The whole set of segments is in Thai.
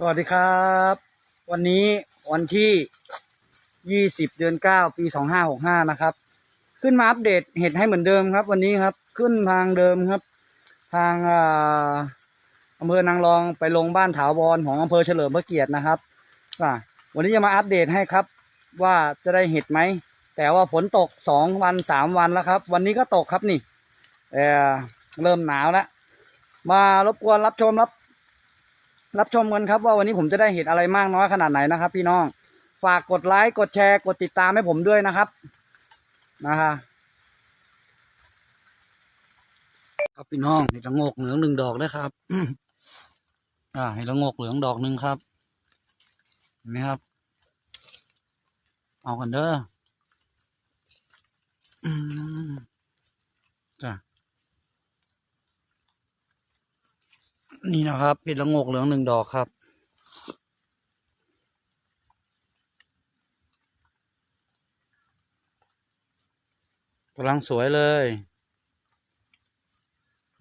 สวัสดีครับ วันนี้วันที่ 20 เดือน 9 ปี 2565 นะครับ ขึ้นมาอัปเดตเห็ดให้เหมือนเดิมครับ วันนี้ครับขึ้นทางเดิมครับ ทางอ่าอำเภอนางรองไปลงบ้านถาวรของอำเภอเฉลิมพระเกียรตินะครับวันนี้จะมาอัปเดตให้ครับ ว่าจะได้เห็ดไหม แต่ว่าฝนตก 2 วัน 3 วันแล้วครับ วันนี้ก็ตกครับนี่เออเริ่มหนาวแล้วมารบกวนรับชมรับ รับชมกันครับว่าวันนี้ผมจะได้เห็นอะไรมากน้อยขนาดไหนนะครับ พี่น้องฝากกดไลค์กดแชร์กดติดตามให้ผมด้วยนะครับนะฮะครับพี่น้องเห็ดละโงกเหลืองหนึ่งดอกนะครับ อ่าเห็ดละโงกเหลืองดอกหนึ่งครับเห็นไหมครับ เอากันเด้อจ้ะ นี่นะครับเห็ดละงกเหลืองหนึ่งดอกครับ กำลังสวยเลย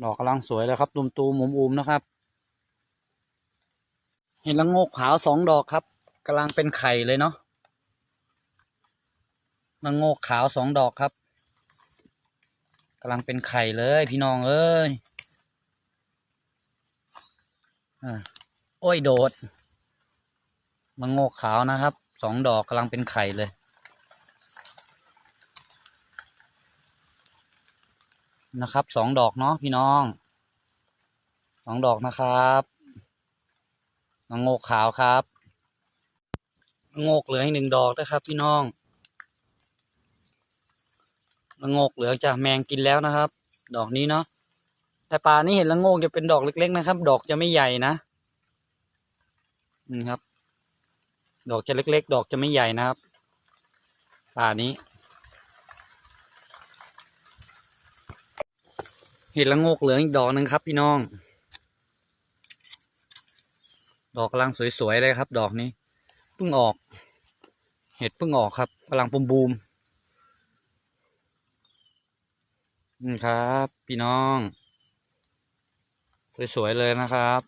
ดอกกำลังสวยเลยครับ ตุมตูมๆอุมนะครับ เห็ดละงกขาวสองดอกครับกำลังเป็นไข่เลยเนาะละงกขาวสองดอกครับกำลังเป็นไข่เลยพี่น้องเอ้ย อ่าโอ้ยโดดมังโงกขาวนะครับ สองดอกกำลังเป็นไข่เลย นะครับสองดอกเนาะพี่น้องสองดอกนะครับมังโงกขาวครับมังโงกเหลืออีกหนึ่งดอกนะครับ พี่น้องมังโงกเหลือจะแมงกินแล้วนะครับ ดอกนี้เนาะ แต่ป่านี้เห็นละโงกจะเป็นดอกเล็ก ๆ นะครับ ดอกจะไม่ใหญ่นะนี่ครับ ดอกจะเล็ก ๆ ดอกจะไม่ใหญ่นะครับ ป่านี้ เห็นละโงกเหลืองอีกดอกหนึ่งครับ พี่น้อง ดอกกำลังสวยๆเลยครับ ดอกนี้เพิ่งออก เห็ดเพิ่งออกครับกำลังบูมๆนี่ครับ พี่น้อง สวยๆเลยนะครับ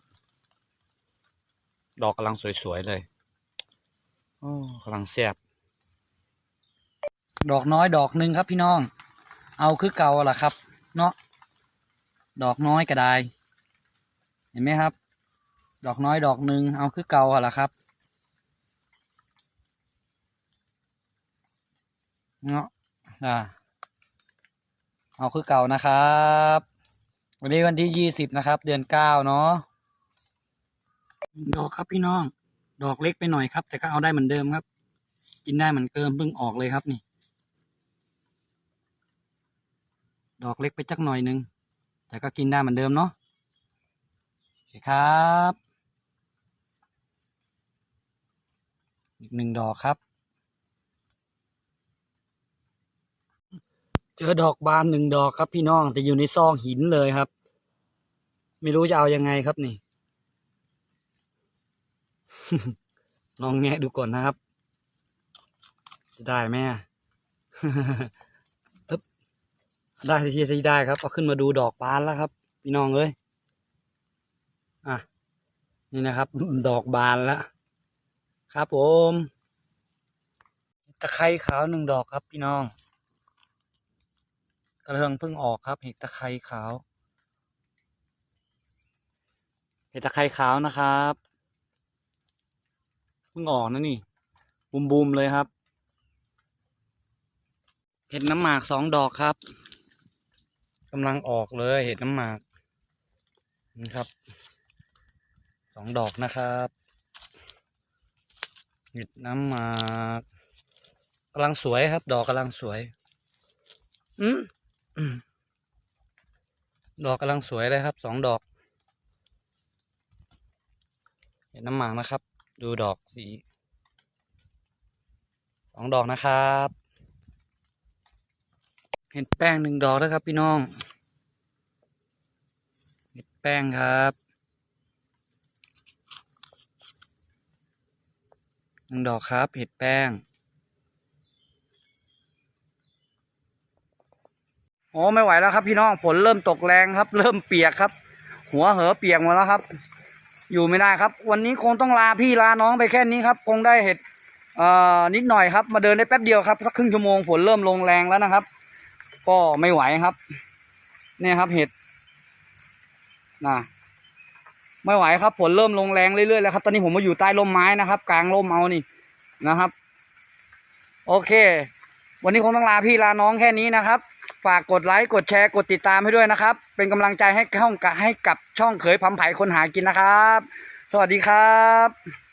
ดอกกำลังสวยๆเลยโอ้กำลังแซ่บดอกน้อยดอกหนึ่งครับพี่น้อง เอาคือเก่าล่ะครับ เนาะดอกน้อยก็ได้เห็นไหมครับ ดอกน้อยดอกหนึ่งเอาคือเก่าล่ะครับเนาะอ่าเอาคือเก่านะครับ วันนี้วันที่ยี่สิบนะครับ เดือนเก้าเนาะดอกครับพี่น้อง ดอกเล็กไปหน่อยครับ แต่ก็เอาได้เหมือนเดิมครับ กินได้เหมือนเดิมเพิ่งออกเลยครับนี่ ดอกเล็กไปจักหน่อยหนึงแต่ก็กินได้เหมือนเดิมเนาะโอเคครับ อีกหนึ่งดอกครับ เจอดอกบานหนึ่งดอกครับ พี่น้องแต่อยู่ในซองหินเลยครับ ไม่รู้จะเอายังไงครับนี่ลองแงะดูก่อนนะครับ จะได้ไหมอะอึ๊บได้ที่ที่ได้ครับเอาขึ้นมาดูดอกบานแล้วครับ พี่น้องเอ้ยอะนี่นะครับ ดอกบานแล้วครับผมตะไคร้ขาวหนึ่งดอกครับพี่น้อง กระเทืองเพิ่งออกครับ เห็ดตะไคร้ขาว เห็ดตะไคร้ขาวนะครับเพิ่งออกนะนี่บูมบูมๆเลยครับ เห็ดน้ำหมากสองดอกครับกำลังออกเลยเห็ดน้ำหมากนี่ครับสองดอกนะครับเห็ดน้ำหมากกำลังสวยครับ ดอกกำลังสวย อืมอืม ดอกกำลังสวยเลยครับ สองดอก เห็นน้ำหมากนะครับ ดูดอกสี สองดอกนะครับ เห็นแป้งหนึ่งดอกแล้วครับ พี่น้อง เห็ดแป้งครับหนึ่งดอกครับ เห็ดแป้ง โอ้ไม่ไหวแล้วครับ พี่น้องฝนเริ่มตกแรงครับ เริ่มเปียกครับ หัวเหอเปียกหมดแล้วครับ อยู่ไม่ได้ครับ วันนี้คงต้องลาพี่ลาน้องไปแค่นี้ครับ คงได้เห็ดเอ่อนิดหน่อยครับ มาเดินได้แป๊บเดียวครับสักครึ่งชั่วโมงฝนเริ่มลงแรงแล้วนะครับ ก็ไม่ไหวครับ เนี่ยครับเห็ดนะไม่ไหวครับฝนเริ่มลงแรงเรื่อยๆแล้วครับ ตอนนี้ผมมาอยู่ใต้ร่มไม้นะครับ กลางร่มเอานี่นะครับ โอเค วันนี้คงต้องลาพี่ลาน้องแค่นี้นะครับ ฝากกดไลค์กดแชร์กดติดตามให้ด้วยนะครับ เป็นกำลังใจให้ช่องให้กับช่องเขยพำไผ่คนหากินนะครับ สวัสดีครับ